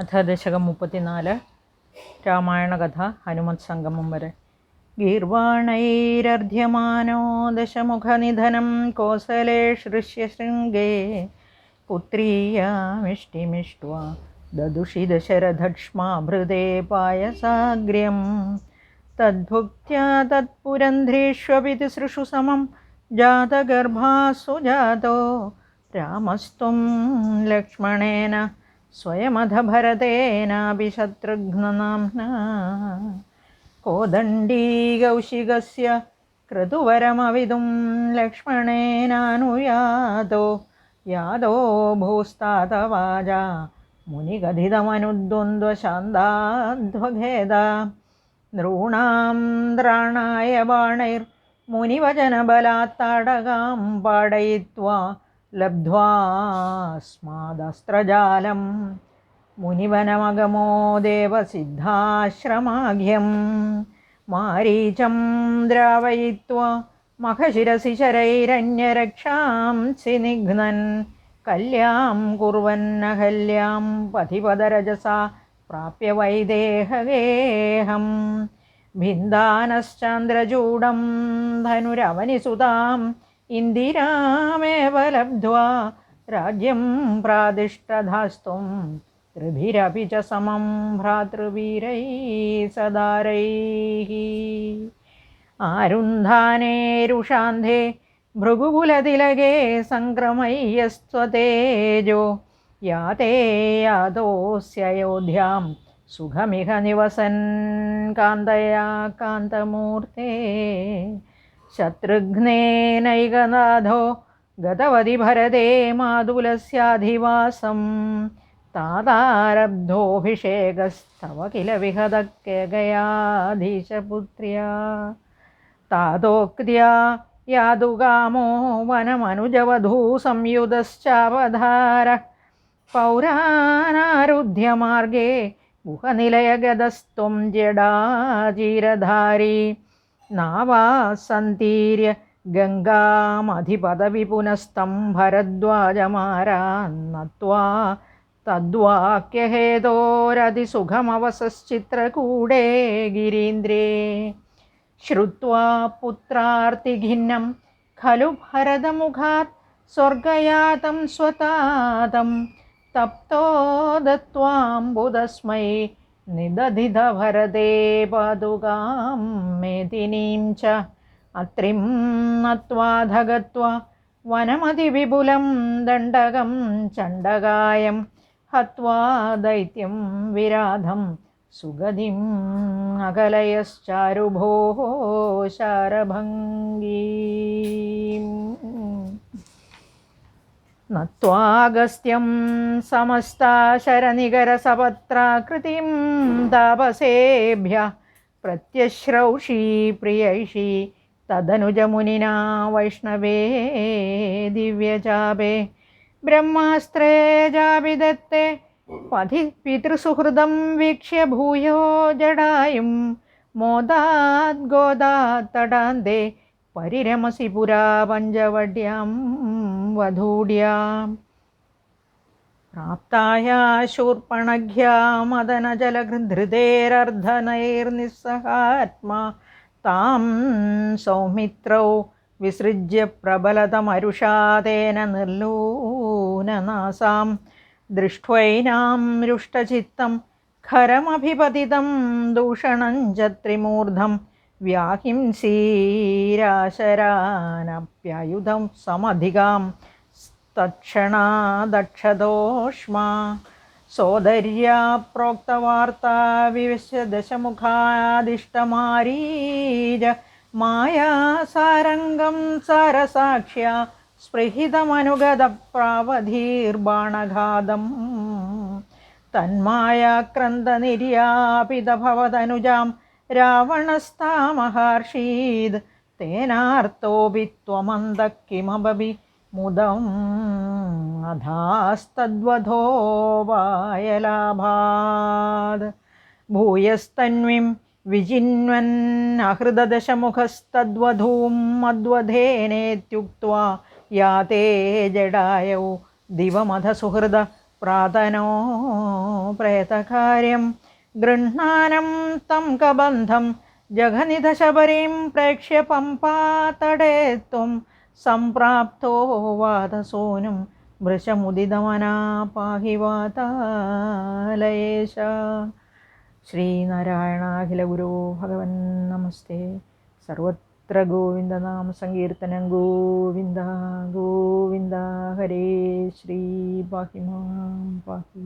അഥ ദശകം മുപ്പത്തിനാല് രാമായണകഥ ഹനുമത് സംഗമം വരെ ഗീർവാണൈരർധ്യമാനോ ദശമുഖനിധനം കോസലേ ശൃശ്യശൃംഗേ പുത്രീയാമിഷ്ടിമിഷ്ട്വാ ദദുഷി ദശരഥക്ഷ്മാഭൃതേ പായസാഗ്ര്യം തദ്ഭുക്ത്യാ തത്പുരന്ധ്രീഷ്വപി തിസൃഷു സമം ജാതഗർഭാസു ജാതോ രാമസ്ത്വം ലക്ഷ്മണേന സ്വയമധ ഭരതേനാപി ശത്രുഘ്നനാംന കോദണ്ഡീകൗശികസ്യ ക്രതുവരമവിതും यादो മുനികഥിതമനുദ്വന്ദ്വശാന്താധ്വഖേദ. നൃണാം ദ്രാണായ ബാണൈർ മുനിവചനബലാത്താടകാം പാടയിത്വാ ലബ്ധ്വാസ്മാദസ്ത്രജാലം മുനിവനമഗമോ ദേവസിദ്ധാശ്രമാഘ്യം മാരീചം ദ്രാവയിത്വ മഖശിരസി ശരൈരന്യരക്ഷാംസി നിഘ്നൻ കല്യാം കുർവന്നഹല്യാം പതിപദരജസ പ്രാപ്യ വൈദേഹവേഹം ഭിന്ദാനശ്ചാന്ദ്രചൂഡം ധനുരവനിസുതാം इन्दिरामेव लब्ध्वा राज्यं प्रादिष्टधास्तुं, त्रिभिरपि च समं भ्रातृवीरैः सदारैः। आरुन्धानेरुषान्धे भृगुकुलतिलगे सङ्क्रमय्यस्त्वतेजो, याते यातोऽस्ययोध्यां सुखमिह निवसन् कान्तया कान्तमूर्ते। शत्रुघ्नेनैकनाथो गतवति भरते मातुलस्याधिवासं तातारब्धोऽभिषेकस्तव किल विहदकेकयाधीशपुत्र्या तातोक्त्या यादुगामो वनमनुजवधू संयुधश्चावधारः पौरानारुध्यमार्गे गुहनिलयगदस्त्वं जडाजीरधारी। नावासन्तीर्य गङ्गामधिपदविपुनस्तं भरद्वाजमारान्नत्वा तद्वाक्यहेदोरधिसुखमवसश्चित्रकूडे गिरीन्द्रे श्रुत्वा पुत्रार्तिघिन्नं खलु भरदमुखात् स्वर्गयातं स्वतातं तप्तो दत्त्वाम्बुदस्मै തപ്തോ ദത്വാംബുദസ്മൈ നിദധിത ഭരതേ പാതുകാം മേദിനീം ച അത്രിം നത്വാധഗത്വ വനമതിവിപുലം ദണ്ഡകം ചണ്ഡകായം ഹത്വാ ദൈത്യം വിരാധം സുഗതിം അകലയശ്ചാരുഭോः ശാരഭംഗീം नत्वागस्त्यं समस्ताशरनिगरसपत्राकृतिं तापसेभ्यः प्रत्यश्रौषी प्रियैषी तदनुजमुनिना वैष्णवे दिव्यजाबे ब्रह्मास्त्रे जाविदत्ते पथि पितृसुहृदं वीक्ष्य भूयो जडायुं मोदाद्गोदात्तडान्ते परिरमसि पुरा पञ्चवड्याम् പ്രാപ്തായ ശൂർപ്പണഘ്യാ മദനജലഹൃദൃതേരർദ്ധനൈർനിസ്സഹാത്മാ താം സൗമിത്രൗ വിസൃജ്യ പ്രബലതമരുഷാ തേന നിർലൂനനാസാം ദൃഷ്ട്വൈനാം രുഷ്ടചിത്തം ഖരമഭിപതിതം ദൂഷണം ച ത്രിമൂർധം വ്യാഹിംസീരാശരാനപ്യയുധം സമധികാം. തക്ഷണാദക്ഷദോഷ്മാ സോദര്യാ പ്രോക്തവാർത്താ വിവശ്യദശമുഖാദിഷ്ടമാരീജ മായാസാരംഗം സാരസാക്ഷ്യ. സ്പൃഹിതമനുഗതപ്രാവധീർബാണഘാതം. തന്മായാക്രന്ദനിര്യാപിതഭവതനുജാം. രാവണസ്താമഹർഷീദ് തേനാർത്തോപി ത്വമന്ത കിമപി മുദം അധാസ്തദ്വധോ വായലാഭാത്. ഭൂയസ്തന്വിം വിജിന്വന്നഹൃദശമുഖസ്തദ്വധൂം മദ്വധേനേത്യുക്ത്വാ യാതേ ജഡായൗ. ദിവമധസുഹൃദ പ്രാതനോ പ്രേതകാര്യം. ഗൃഹാനം തം കബന്ധം ജഘനിധശബരീം പ്രേക്ഷ്യ പമ്പാതടേ ത്വം സംപ്രാപ്തോ വാതസോനും വൃഷമുദിതമനാ പാഹി വാതാലയേശ ശ്രീനാരായണാഖില ഗുരോ ഭഗവൻ നമസ്തേ. സർവത്ര ഗോവിന്ദനാമ സങ്കീർത്തനം. ഗോവിന്ദ ഗോവിന്ദ ഹരേ ശ്രീ. പാഹി മാം പാഹി